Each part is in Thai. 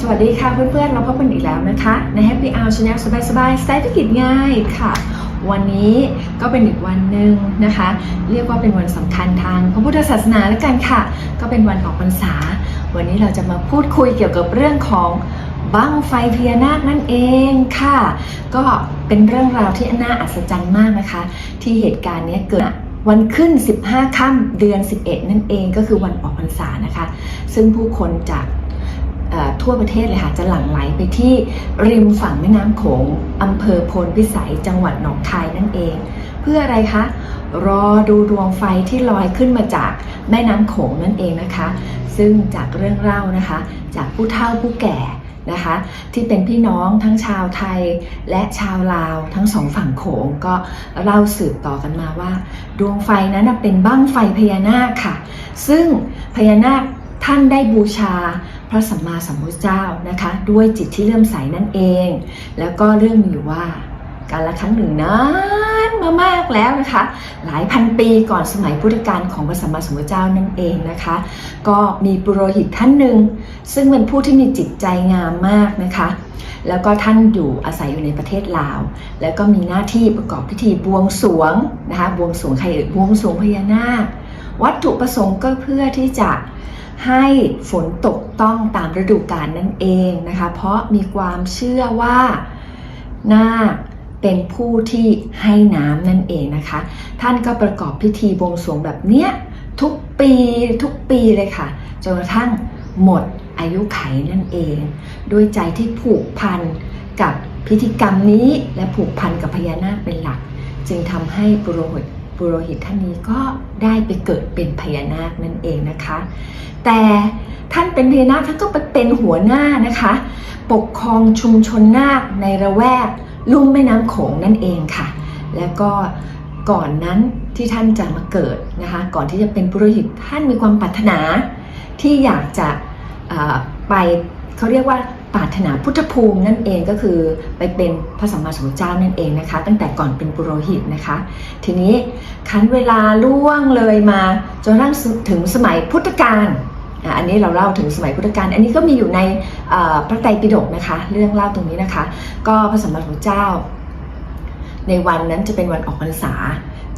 สวัสดีค่ะเพื่อนๆ เราพบกันอีกแล้วนะคะ ใน Happy Hour Channel สบายๆสไตล์ธุรกิจง่ายค่ะ วันนี้ก็เป็นอีกวันหนึ่งนะคะ เรียกว่าเป็นวันสำคัญทางพระพุทธศาสนาแล้วกันค่ะ ก็เป็นวันออกพรรษา วันนี้เราจะมาพูดคุยเกี่ยวกับเรื่องของบั้งไฟพญานาคนั่นเองค่ะ ก็เป็นเรื่องราวที่น่าอัศจรรย์มากนะคะ ที่เหตุการณ์นี้เกิดวันขึ้น 15 ค่ำเดือน 11 นั่นเองก็คือวันออกพรรษานะคะ ซึ่งผู้คนจาก ทั่วประเทศเลยค่ะจะหลั่งไหลไปที่ริมฝั่งแม่น้ำโขงอำเภอโพนพิสัยจังหวัดหนองคายนั่นเอง เพื่ออะไรคะ รอดูดวงไฟที่ลอยขึ้นมาจากแม่น้ำโขงนั่นเองนะคะ ซึ่งจากเรื่องเล่านะคะ จากผู้เฒ่าผู้แก่นะคะที่เป็นพี่น้องทั้งชาวไทยและชาวลาวทั้งสองฝั่งโขงก็เล่าสืบต่อกันมาว่า ดวงไฟนั้นเป็นบั้งไฟพญานาคค่ะ ซึ่งพญานาคท่านได้บูชา ระสัมมาสัมพุทธเจ้านะคะ ด้วยจิตที่เลื่อมใสนั่นเอง แล้วก็เรื่องมีอยู่ว่า การละครั้งหนึ่งนานมามากแล้วนะคะ หลายพันปีก่อนสมัยพุทธกาลของพระสัมมาสัมพุทธเจ้านั่นเองนะคะ ก็มีปุโรหิตท่านหนึ่งซึ่งเป็นผู้ที่มีจิตใจงามมากนะคะแล้วก็ท่านอยู่อาศัยอยู่ในประเทศลาว แล้วก็มีหน้าที่ประกอบพิธีบวงสรวงนะคะ บวงสรวงใครเอ่ยบวงสรวงพญานาค วัตถุประสงค์ก็เพื่อที่จะ ให้ฝนตกต้องตามฤดูกาลนั่นเองนะคะ เพราะมีความเชื่อว่านาคเป็นผู้ที่ให้น้ำนั่นเองนะคะ ท่านก็ประกอบพิธีบวงสรวงแบบเนี้ยทุกปีทุกปีเลยค่ะจนกระทั่งหมดอายุไขนั่นเอง ด้วยใจที่ผูกพันกับพิธีกรรมนี้และผูกพันกับพญานาคเป็นหลัก จึงทำให้ปุโรหิต ปุโรหิตท่านนี้ก็ได้ไปเกิดเป็นพญานาคนั่นเองนะคะ แต่ท่านเป็นพญานาคท่านก็ไปเป็นหัวหน้านะคะ ปกครองชุมชนนาคในระแวกลุ่มแม่น้ำโขงนั่นเองค่ะ แล้วก็ก่อนนั้นที่ท่านจะมาเกิดนะคะ ก่อนที่จะเป็นปุโรหิตท่านมีความปรารถนาที่อยากจะไปเขาเรียกว่า ปรารถนาพุทธภูมินั่นเองก็คือไปเป็นพระสัมมาสัมพุทธเจ้านั่นเองนะคะ ตั้งแต่ก่อนเป็นปุโรหิตนะคะ ทีนี้คันเวลาล่วงเลยมาจนระทั่งถึงสมัยพุทธกาลอันนี้เราเล่าถึงสมัยพุทธกาลอันนี้ก็มีอยู่ในพระไตรปิฎกนะคะ เรื่องเล่าตรงนี้นะคะ ก็พระสัมมาสัมพุทธเจ้า ในวันนั้นจะเป็นวันออกพรรษา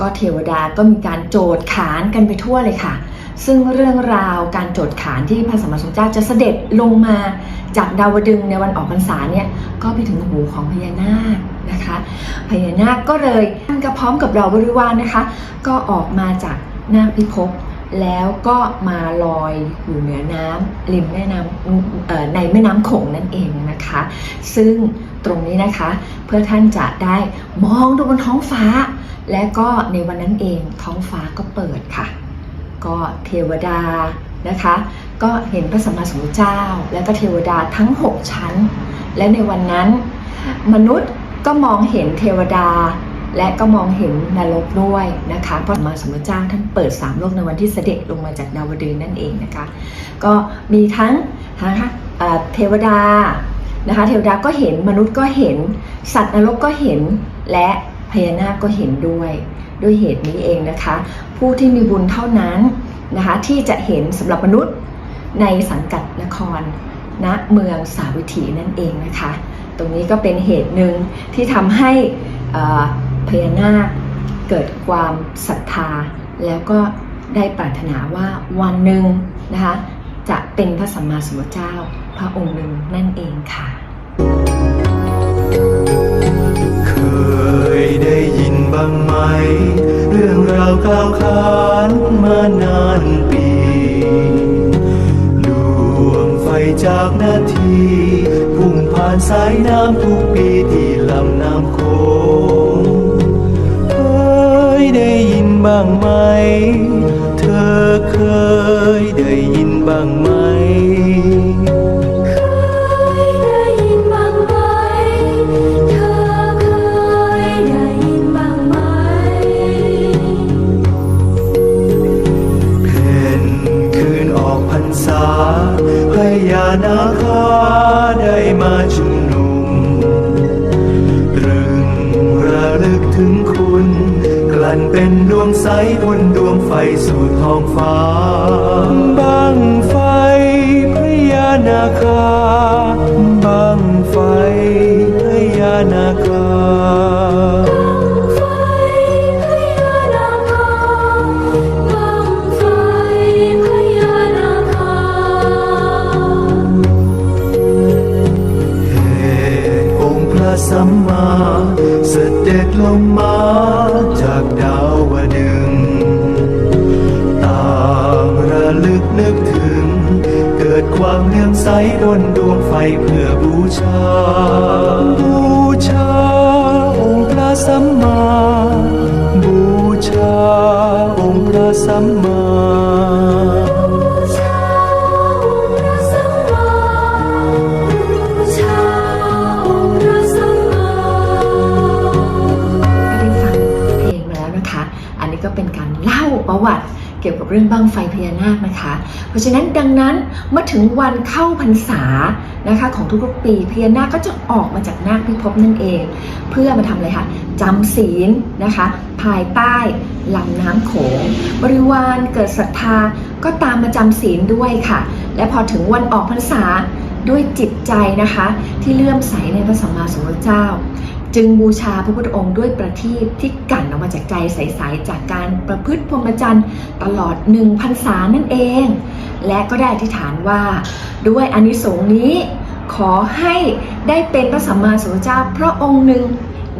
ก็เทวดาก็มีการโจดขานกันไปทั่วเลยค่ะซึ่งเรื่องราวการโจดขานที่พระสัมมาสัมพุทธเจ้าจะเสด็จลงมา จากดาวดึงในวันออกพรรษาเนี่ยก็ไปถึงหูของพญานาคนะคะพญานาคก็เลยท่านก็พร้อมกับเราบริวารนะคะ ก็ออกมาจากนาคพิภพแล้วก็มาลอยอยู่เหนือน้ำริมแม่น้ำในแม่น้ำโขงนั่นเองนะคะ ซึ่งตรงนี้นะคะเพื่อท่านจะได้มองดูบนท้องฟ้า และก็ในวันนั้นเองท้องฟ้าก็เปิดค่ะ ก็เทวดานะคะ ก็เห็นพระสัมมาสัมพุทธเจ้า และก็เทวดาทั้ง 6 ชั้น และในวันนั้น มนุษย์ก็มองเห็นเทวดา และก็มองเห็นนรกด้วยนะคะเพราะสัมมาสัมพุทธเจ้าท่านเปิดสามโลกในวันที่เสด็จลงมาจากดาวดึงส์นั่นเองนะคะ ก็มีทั้งนะคะเอ่อเทวดานะคะเทวดาก็เห็นมนุษย์ก็เห็นสัตว์นรกก็เห็นและพญานาคก็เห็นด้วยด้วยเหตุนี้เองนะคะ ผู้ที่มีบุญเท่านั้นนะคะที่จะเห็นสำหรับมนุษย์ ในสังกัดนครณเมืองสาวิถีนั่นเองนะคะ ตรงนี้ก็เป็นเหตุหนึ่งที่ทำให้พญานาคเกิดความศรัทธา แล้วก็ได้ปรารถนาว่าวันหนึ่งนะคะจะเป็นพระสัมมาสัมพุทธเจ้าพระองค์หนึ่งนั่นเองค่ะ เคยได้ยินบ้างไหม เรื่องราวกล่าว พุ่งผ่านสายน้ำทุกปีที่ลำน้ำโข มาชุมนุมตรึงระลึกถึงคุณ กลั่นเป็นดวงใสบนดวงไฟสู่ท้องฟ้า บังไฟพญานาคา สัมมาเสด็จลงมาจากดาวดึงต่างระลึกนึกถึง เกิดความเลื่อมใสบนดวงไฟเพื่อบูชา บูชาองค์พระสัมมา วัติเกี่ยวกับเรื่องบั้งไฟพญานาคนะคะ เพราะฉะนั้นดังนั้นเมื่อถึงวันเข้าพรรษานะคะของทุกๆปีพญานาคก็จะออกมาจากนาคพิภพนั่นเอง เพื่อมาทำอะไรคะจำศีลนะคะ ภายใต้ลำน้ำโขง บริวารเกิดศรัทธาก็ตามมาจำศีลด้วยค่ะ และพอถึงวันออกพรรษาด้วยจิตใจนะคะ ที่เลื่อมใสในพระสัมมาสัมพุทธเจ้า จึงบูชาพระพุทธองค์ด้วยประทีปที่กั่นออกมาจากใจใสๆจากการประพฤติพรหมจรรย์ตลอดหนึ่งพรรษานั่นเอง และก็ได้อธิษฐานว่า ด้วยอานิสงส์นี้ ขอให้ได้เป็นพระสัมมาสัมพุทธเจ้าพระองค์หนึ่ง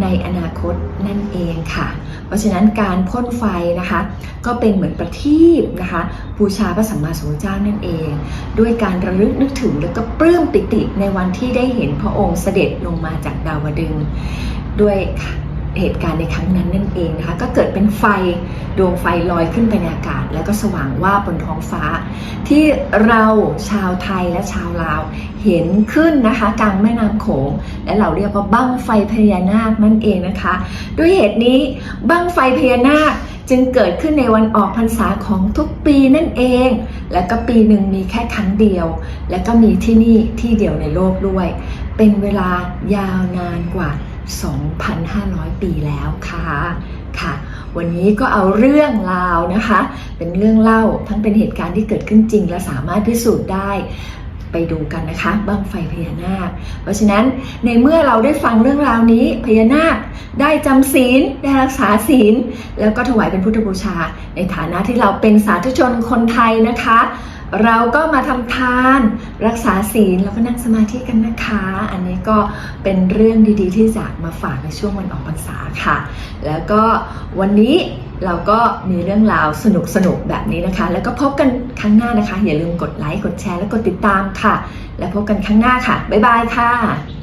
ในอนาคตนั่นเองค่ะ เพราะฉะนั้นการพ่นไฟนะคะ ก็เป็นเหมือนประทีปนะคะ บูชาพระสัมมาสัมพุทธเจ้านั่นเอง ด้วยการระลึกนึกถึงแล้วก็ปลื้มปิติในวันที่ได้เห็นพระองค์เสด็จลงมาจากดาวดึงด้วยเหตุการณ์ในครั้งนั้นนั่นเองนะคะ ก็เกิดเป็นไฟดวงไฟลอยขึ้นไปในอากาศ แล้วก็สว่างว่าบนท้องฟ้า ที่เราชาวไทยและชาวลาว เห็นขึ้นนะคะกลางแม่น้ำโขง และเราเรียกว่าบั้งไฟพญานาคนั่นเองนะคะ ด้วยเหตุนี้บั้งไฟพญานาคจึงเกิดขึ้นในวันออกพรรษาของทุกปีนั่นเอง และก็ปีหนึ่งมีแค่ครั้งเดียว และก็มีที่นี่ที่เดียวในโลกด้วย เป็นเวลายาวนานกว่า 2,500 ปีแล้วค่ะค่ะ วันนี้ก็เอาเรื่องราวนะคะ เป็นเรื่องเล่าทั้งเป็นเหตุการณ์ที่เกิดขึ้นจริงและสามารถพิสูจน์ได้ ไปดูกันนะคะบ้างไฟพญานาค เพราะฉะนั้นในเมื่อเราได้ฟังเรื่องราวนี้พญานาคได้จำศีลได้รักษาศีล แล้วก็ถวายเป็นพุทธบูชา ในฐานะที่เราเป็นสาธุชนคนไทยนะคะ เราก็มาทำทานรักษาศีลแล้วก็นั่งสมาธิกันนะคะ อันนี้ก็เป็นเรื่องดีๆ ที่จะมาฝากในช่วงวันออกพรรษาค่ะ แล้วก็วันนี้เราก็มีเรื่องราวสนุกๆแบบนี้นะคะ แล้วก็พบกันครั้งหน้านะคะ อย่าลืมกดไลค์กดแชร์และกดติดตามค่ะ แล้วพบกันครั้งหน้าค่ะ บ๊ายบายค่ะ